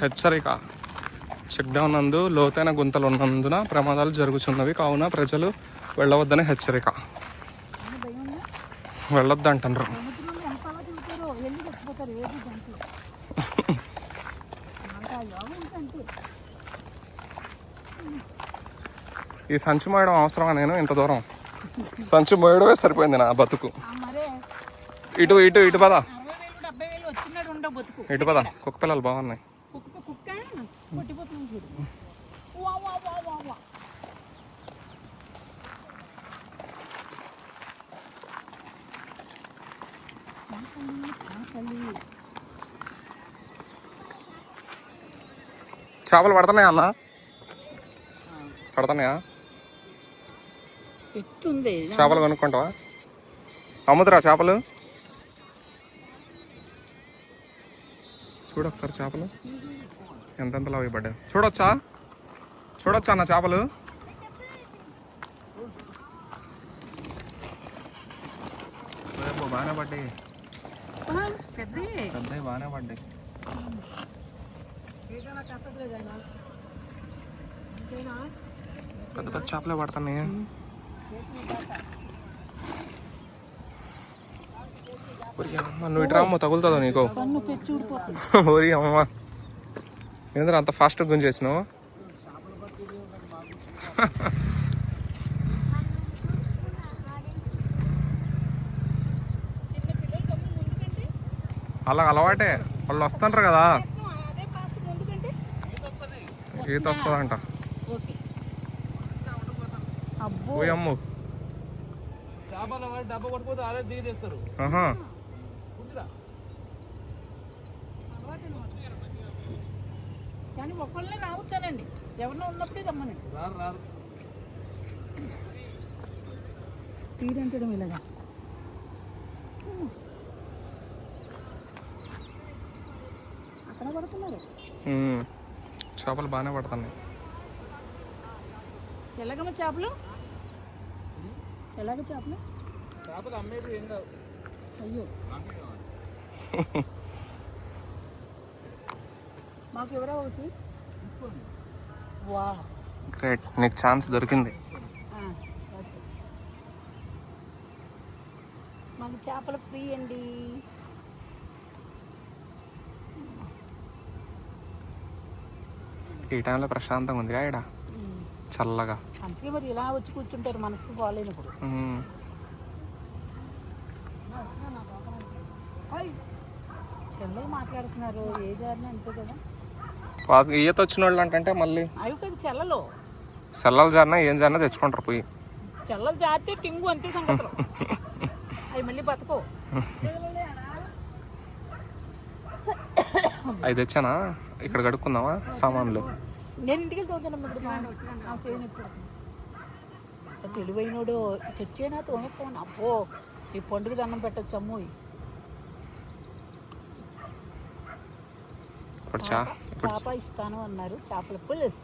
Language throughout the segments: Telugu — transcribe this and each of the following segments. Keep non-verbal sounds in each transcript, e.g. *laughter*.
హెచ్చరిక. చెక్ డౌన్ నందు లోతైన గుంతలు ఉన్నందున ప్రమాదాలు జరుగుతున్నవి కావున ప్రజలు వెళ్ళవద్దని హెచ్చరిక. వెళ్ళొద్దు అంటున్నారు ఈ సంచి మోయడం అవసరమా నేను? ఇంత దూరం. సంచి మోయడమే సరిపోయింది నా బతుకు. ఇటు ఇటు ఇటు పద. ఇటు పద. కుక్క పిల్లలు బాగున్నాయి కుక్క కుక్క కొట్టిపోతుంది చూడు వా వా వా వా వా చాపల్లి, చాపల్లి. చేపలు పడుతున్నాయా అన్న? పడుతున్నాయా? చేపలు కొనుక్కుంటావా? అమ్ముతురా చేపలు? చూడు ఒకసారి చేపలు. ఎంతెంతలో అవి పడ్డాయి చూడొచ్చా? చూడొచ్చా అన్న చేపలు? బాగానే పడ్డాయి. పెద్ద పెద్దవి బాగానే పడ్డాయి. పెద్ద పెద్ద చేపలే పడుతున్నాయి. అమ్మ నువ్వు ఇటు రామ్మ తగులుతుందో నీకు? పన్ను ఊరి అమ్మ. ఏంద్ర అంత ఫాస్ట్గా గుంజేసినావు? అలా అలవాటే. వాళ్ళు వస్తుంటారు కదా. ఈత వస్తుందంట. అమ్ము. డబ్బా కానీ ఒకళ్ళనే రావుతానండి ఎవరినో ఉన్నప్పుడే రమ్మనండి. రారు రారు. తీరంటడం ఇలాగా. అక్కడ పడుతున్నారు. చేపలు బాగానే పడుతున్నాయి. ఎలాగమ్మ చేపలు? ఎలాగ చేపలు? చేపలు అమ్మేది ఏం కాదు. అయ్యో. మాకు ఎవరో ఒకటి. వా గ్రేట్ నీకు ఛాన్స్ దొరికింది. మాకు చేపలు ఫ్రీ అండి. ఈ టైంలో ప్రశాంతంగా ఉంది ఇక్కడ. చల్లగా. అందుకే మరి ఇలా వచ్చి కూర్చుంటారు మనసు బాగాలేనప్పుడు. చెల్లెలు మాట్లాడుతున్నారు ఏ జారినా అంతే కదా. ఈత వచ్చిన వాళ్ళు అంటే మళ్ళీ అవి కదా చెల్లలు. సెల్లలు జారినా ఏం జారినా తెచ్చుకుంటారు పోయి. చెల్లలు జారితే టింగు అంతే సంగతులు. అవి మళ్ళీ బతకో. *laughs* అవి తెచ్చానా? ఇక్కడ కడుక్కుందామా? సామాన్లు. నేను ఇంటికి తెలివైనోడు చచ్చేనా తోనుకోను అబ్బో ఈ పండుగ దండం పెట్టచ్చు అమ్మో చేప ఇస్తాను అన్నారు. చేపల పులుస్.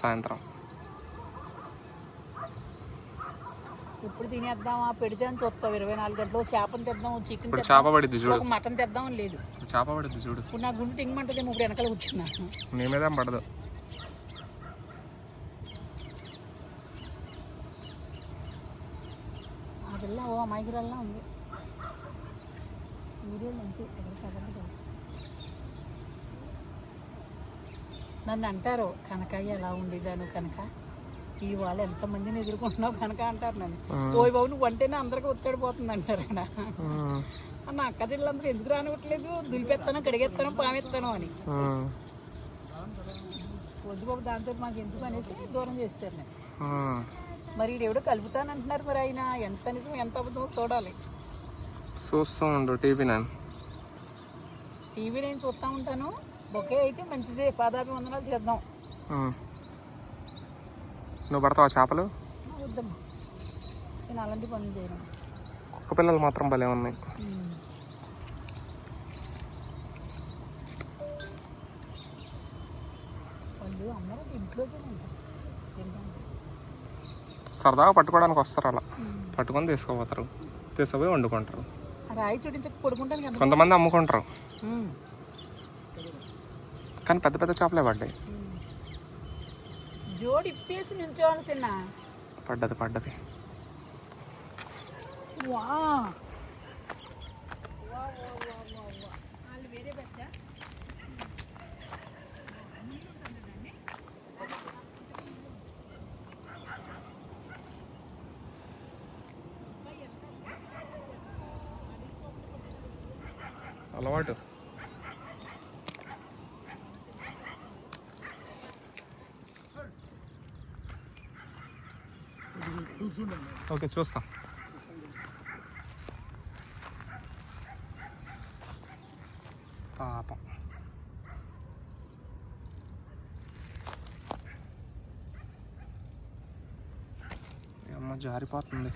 సాయంత్రం. ఇప్పుడు తినేద్దామా? పెడితే అని చూస్తావు. ఇరవై నాలుగు గంటలు చేపను తెద్దాం చికెన్ ఇప్పుడు చేప పడిద్ది చూడు. మటన్ తెద్దాం లేదు. చేప పడిద్ది చూడు. ఇప్పుడు నా గుండు టింగమంటదేమో ఇప్పుడు వెనకాల కూర్చున్నాను నీ మీదేం పడదు. ఆ పిల్ల ఓ అమాయకురాల్లా ఉంది. వీడియోలు. నన్ను అంటారు కనకాయ ఎలా ఉండేదాను కనుక? ఈ వాళ్ళు ఎంతమందిని ఎదుర్కొంటున్నావు కనుక అంటారు నన్ను. ఓయ్ బాబు నువ్వు అంటేనే అందరికీ వచ్చాడిపోతుంది అంటారు అక్కడ. నా అక్క చెల్లెలందరూ ఎందుకు రానివ్వట్లేదు? దులిపెత్తాను కడిగేస్తాను పామెత్తాను అని. వద్దు బాబు దాంతో మాకు ఎందుకు అనేసి దూరం చేస్తారు నేను. మరి ఈడెవడో కలుపుతానంటున్నారు మరి ఆయన. ఎంత నిజం ఎంత అబద్ధం చూడాలి. చూస్తూ ఉండు టీవీ నేను. టీవీ నేను చూస్తూ ఉంటాను. బొకే అయితే మంచిదే. పాదాభి వందనాలు చేద్దాం. నువ్వు పడతావా చేపలు? కుక్క పిల్లలు మాత్రం భలే ఉన్నాయి. సరదాగా పట్టుకోవడానికి వస్తారు అలా. పట్టుకొని తీసుకుపోతారు. తీసుకుపోయి వండుకుంటారు. కొంతమంది అమ్ముకుంటారు. కానీ పెద్ద పెద్ద చేపలే పడ్డాయి. జోడి ఇప్పేసి నిల్చోను చిన్న. పడ్డది పడ్డది. వా. వాళ్ళు వేరే పెద్ద. అలవాటు. ఓకే చూస్తా. పాపం. అమ్మ జారిపోతుంది.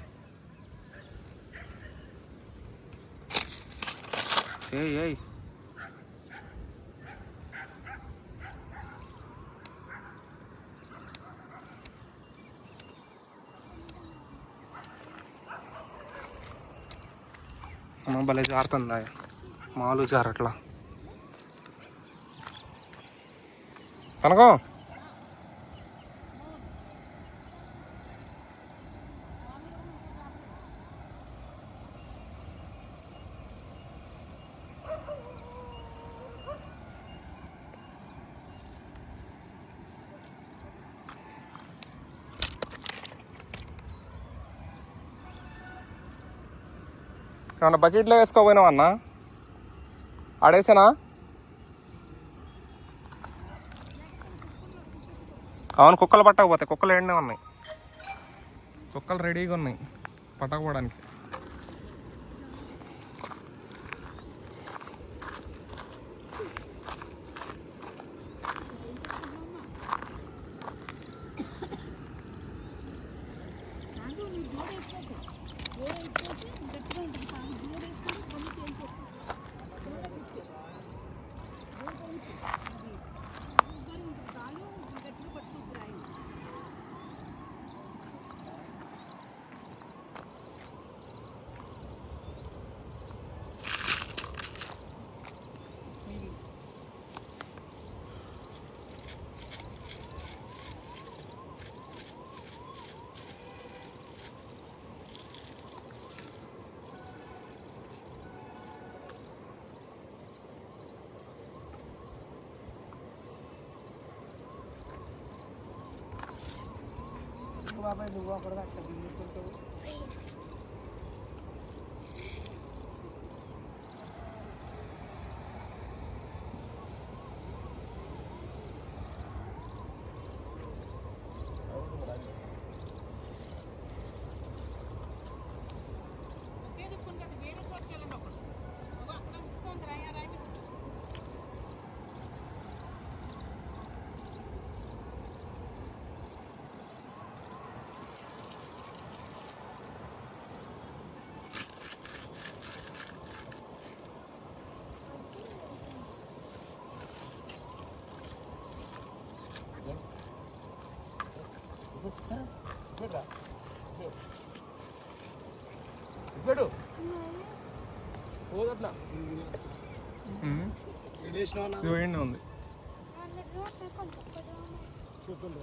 ఏయ్ ఏయ్. అమ్మ భలే జారుతుందా మాలు జారట్లా. కనకం. ఏమన్నా బకెట్లో వేసుకోపోయినావు అన్న? ఆడేసానా? అవును కుక్కలు పట్టకపోతే కుక్కలు ఎండే ఉన్నాయి. కుక్కలు రెడీగా ఉన్నాయి పట్టకపోవడానికి. బాబాయ్ నువ్వు అక్కడ అక్కడ దిగుతుంటావు పెట్టు పోదట్లా ఉంది. చూపులు